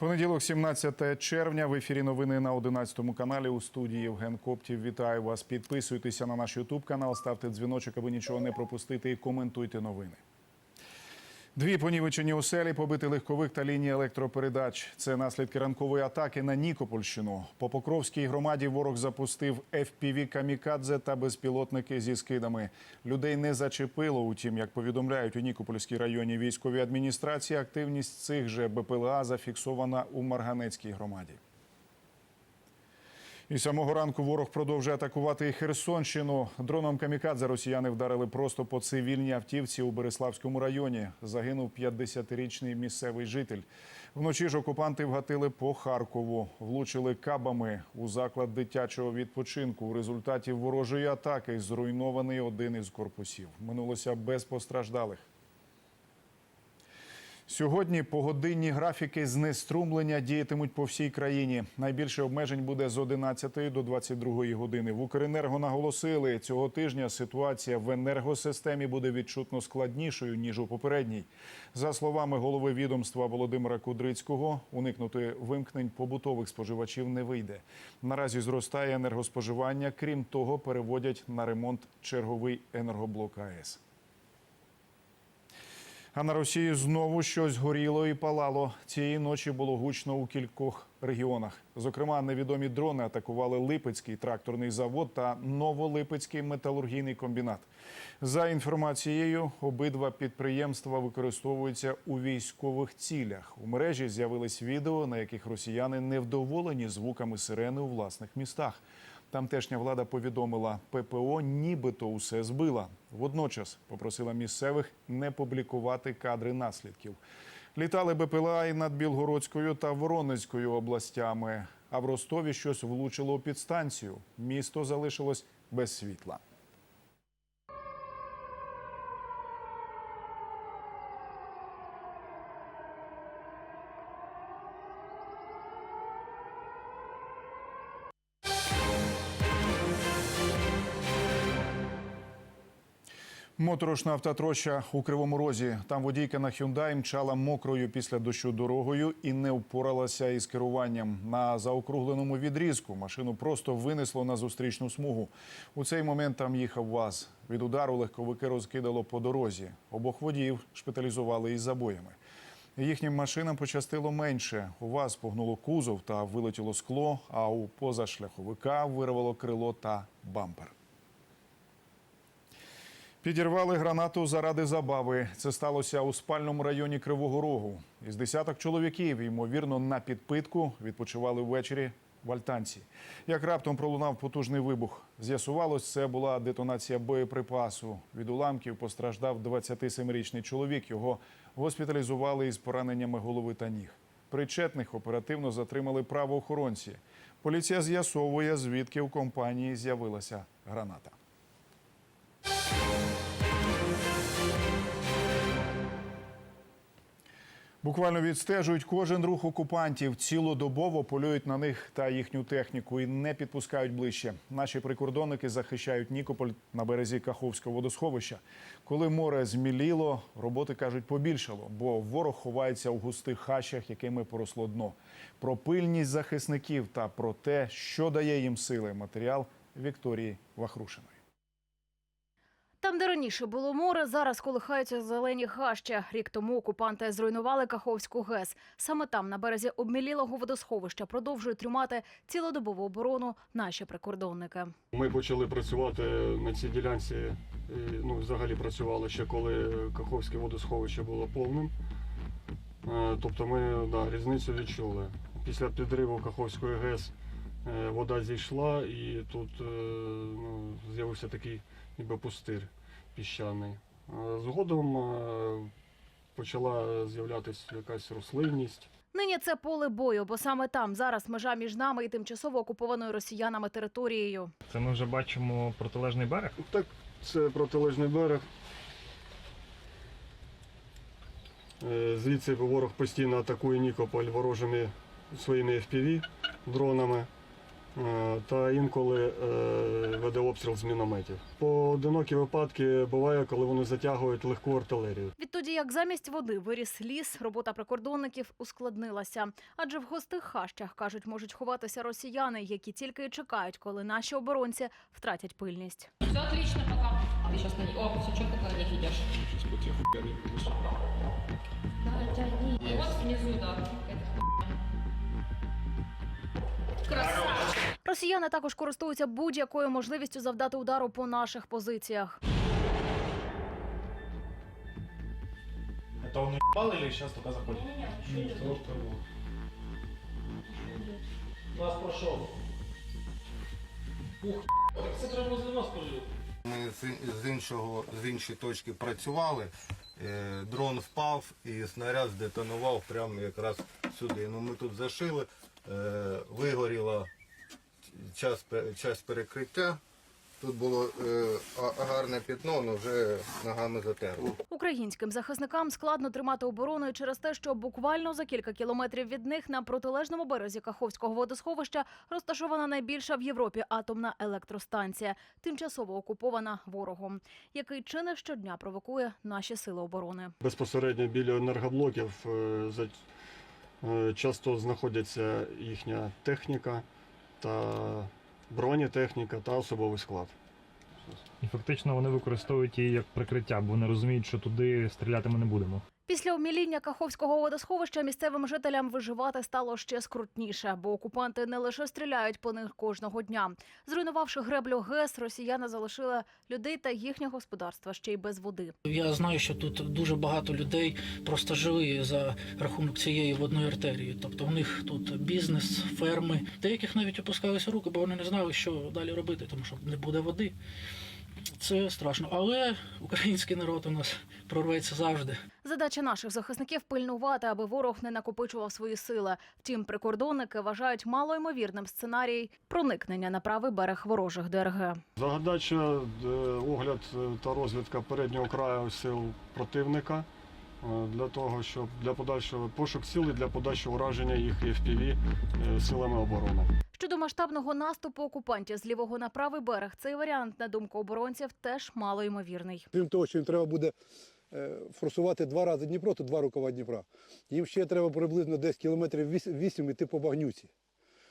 Понеділок, 17 червня. В ефірі новини на 11 каналі у студії Євген Коптів. Вітаю вас. Підписуйтеся на наш Ютуб канал, ставте дзвіночок, аби нічого не пропустити, і коментуйте новини. Дві понівечені оселі, побити легковик та лінії електропередач. Це наслідки ранкової атаки на Нікопольщину. По Покровській громаді ворог запустив FPV камікадзе та безпілотники зі скидами. Людей не зачепило. Утім, як повідомляють у Нікопольській районній військовій адміністрації, активність цих же БПЛА зафіксована у Марганецькій громаді. І самого ранку ворог продовжує атакувати і Херсонщину. Дроном камікадзе росіяни вдарили просто по цивільній автівці у Береславському районі. Загинув 50-річний місцевий житель. Вночі ж окупанти вгатили по Харкову, влучили кабами у заклад дитячого відпочинку. У результаті ворожої атаки зруйнований один із корпусів. Минулося без постраждалих. Сьогодні погодинні графіки знеструмлення діятимуть по всій країні. Найбільше обмежень буде з 11 до 22 години. В Укренерго наголосили, цього тижня ситуація в енергосистемі буде відчутно складнішою ніж у попередній. За словами голови відомства Володимира Кудрицького, уникнути вимкнень побутових споживачів не вийде. Наразі зростає енергоспоживання. Крім того, переводять на ремонт черговий енергоблок АЕС. А на Росії знову щось горіло і палало. Цієї ночі було гучно у кількох регіонах. Зокрема, невідомі дрони атакували Липецький тракторний завод та Новолипецький металургійний комбінат. За інформацією, обидва підприємства використовуються у військових цілях. У мережі з'явились відео, на яких росіяни невдоволені звуками сирени у власних містах. Тамтешня влада повідомила, ППО нібито усе збила. Водночас попросила місцевих не публікувати кадри наслідків. Літали БПЛА і над Білгородською та Воронезькою областями. А в Ростові щось влучило у підстанцію. Місто залишилось без світла. Моторошна автотроща у Кривому Розі. Там водійка на Hyundai мчала мокрою після дощу дорогою і не впоралася із керуванням. На заокругленому відрізку машину просто винесло на зустрічну смугу. У цей момент там їхав ВАЗ. Від удару легковики розкидало по дорозі. Обох водіїв шпиталізували із забоями. Їхнім машинам пощастило менше. У ВАЗ погнуло кузов та вилетіло скло, а у позашляховика вирвало крило та бампер. Підірвали гранату заради забави. Це сталося у спальному районі Кривого Рогу. Із десяток чоловіків, ймовірно, на підпитку відпочивали ввечері в Альтанці. Як раптом пролунав потужний вибух. З'ясувалось, це була детонація боєприпасу. Від уламків постраждав 27-річний чоловік. Його госпіталізували із пораненнями голови та ніг. Причетних оперативно затримали правоохоронці. Поліція з'ясовує, звідки в компанії з'явилася граната. Буквально відстежують кожен рух окупантів, цілодобово полюють на них та їхню техніку і не підпускають ближче. Наші прикордонники захищають Нікополь на березі Каховського водосховища. Коли море зміліло, роботи кажуть побільшало, бо ворог ховається у густих хащах, якими поросло дно. Про пильність захисників та про те, що дає їм сили. Матеріал Вікторії Вахрушиної. Там, де раніше було море, зараз колихаються зелені хаща. Рік тому окупанти зруйнували Каховську ГЕС. Саме там, на березі обмілілого водосховища, продовжують тримати цілодобову оборону наші прикордонники. Ми почали працювати на цій ділянці. Ну, взагалі працювали ще коли Каховське водосховище було повним. Е, Тобто ми да, різницю відчули. Після підриву Каховської ГЕС е, вода зійшла і тут е, ну, з'явився такий ніби пустир піщаний. Е, Згодом е, почала з'являтися якась рослинність. Нині це поле бою, бо саме там зараз межа між нами і тимчасово окупованою росіянами територією. Це ми вже бачимо протилежний берег. Так, це протилежний берег. Е, Звідси ворог постійно атакує Нікополь ворожими своїми FPV дронами. Е, та інколи е, веде обстріл з мінометів. Поодинокі випадки буває, коли вони затягують легку артилерію. Відтоді, як замість води виріс ліс, робота прикордонників ускладнилася. Адже в густих хащах, кажуть, можуть ховатися росіяни, які тільки й чекають, коли наші оборонці втратять пильність. Все отлично пока. Ты сейчас на них. О, все, что пока не идешь. Сейчас по тебе Да, тяни. Вот внизу, да. Красавчик. Росіяни також користуються будь-якою можливістю завдати удару по наших позиціях. Это он упал или сейчас только заходит? Нас прошел. Ух, це треба возле нас пожив. Ми з, з іншого з іншої точки працювали. Е, дрон впав і снаряд здетонував прямо якраз сюди. Ну ми тут зашили, е, вигоріло час, час перекриття. Тут було е, гарне пятно, але вже ногами затерло. Українським захисникам складно тримати оборону через те, що буквально за кілька кілометрів від них на протилежному березі Каховського водосховища розташована найбільша в Європі атомна електростанція, тимчасово окупована ворогом, який чи не щодня провокує наші сили оборони. Безпосередньо біля енергоблоків е, за- е, часто знаходяться їхня техніка та бронетехніка та особовий склад. І фактично вони використовують її як прикриття, бо вони розуміють, що туди стріляти ми не будемо. Після обміління Каховського водосховища місцевим жителям виживати стало ще скрутніше, бо окупанти не лише стріляють по них кожного дня. Зруйнувавши греблю ГЕС, росіяни залишили людей та їхнє господарство ще й без води. Я знаю, що тут дуже багато людей просто жили за рахунок цієї водної артерії. Тобто в них тут бізнес, ферми. Деяких навіть опускалися руки, бо вони не знали, що далі робити, тому що не буде води. Це страшно. Але український народ у нас прорветься завжди. Задача наших захисників пильнувати, аби ворог не накопичував свої сили. Втім, прикордонники вважають малоймовірним сценарій проникнення на правий берег ворожих ДРГ. Загадача е, огляд е, та розвідка переднього краю сил противника для того, щоб для подальшого пошук сил і для подальшого ураження їх FPV е, силами оборони. Щодо масштабного наступу окупантів з лівого на правий берег, цей варіант, на думку оборонців, теж малоймовірний. Крім того, що їм треба буде е, форсувати два рази Дніпро, то два рукава Дніпра. Їм ще треба приблизно десь кілометрів 8 іти по багнюці,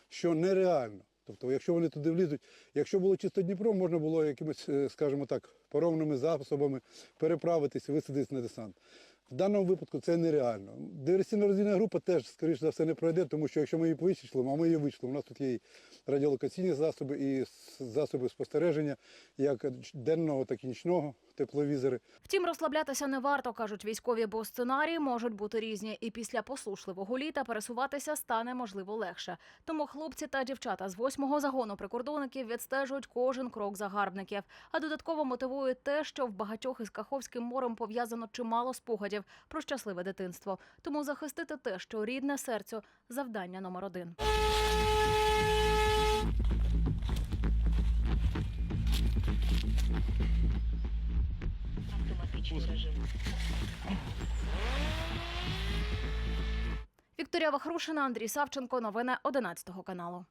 що нереально. Тобто, якщо вони туди влізуть, якщо було чисто Дніпро, можна було якимись, е, скажімо так, паромними засобами переправитись, висадитись на десант. В даному випадку це нереально. Диверсійна розвідна група теж, скоріш за все, не пройде, тому що якщо ми її вичислимо, а ми її вичислимо, у нас тут є і радіолокаційні засоби, і засоби спостереження, як денного, так і нічного, тепловізори. Втім, розслаблятися не варто, кажуть військові, бо сценарії можуть бути різні, і після посушливого літа пересуватися стане можливо легше. Тому хлопці та дівчата з восьмого загону прикордонників відстежують кожен крок загарбників. А додатково мотивують те, що в багатьох із Каховським морем пов'язано чимало спогадів про щасливе дитинство. Тому захистити те, що рідне серцю, завдання номер один. Вікторія Вахрушина, Андрій Савченко. Новини 11 каналу.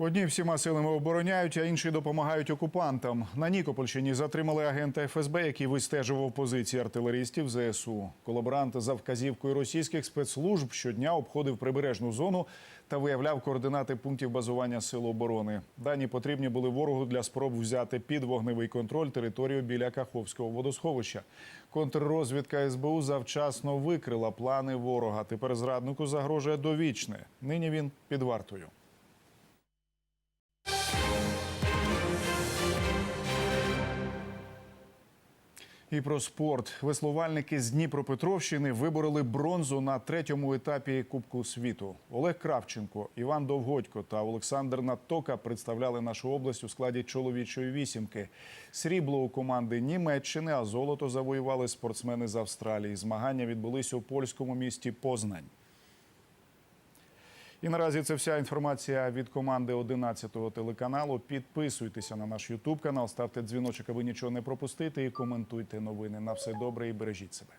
Одні всіма силами обороняють, а інші допомагають окупантам. На Нікопольщині затримали агента ФСБ, який вистежував позиції артилерістів ЗСУ. Колаборант за вказівкою російських спецслужб щодня обходив прибережну зону та виявляв координати пунктів базування сил оборони. Дані потрібні були ворогу для спроб взяти під вогневий контроль територію біля Каховського водосховища. Контррозвідка СБУ завчасно викрила плани ворога. Тепер зраднику загрожує довічне. Нині він під вартою. І про спорт. Веслувальники з Дніпропетровщини вибороли бронзу на третьому етапі Кубку світу. Олег Кравченко, Іван Довгодько та Олександр Натока представляли нашу область у складі чоловічої вісімки. Срібло у команди Німеччини, а золото завоювали спортсмени з Австралії. Змагання відбулись у польському місті Познань. І наразі це вся інформація від команди 11-го телеканалу. Підписуйтеся на наш Ютуб канал, ставте дзвіночок, аби нічого не пропустити, і коментуйте новини. На все добре і бережіть себе.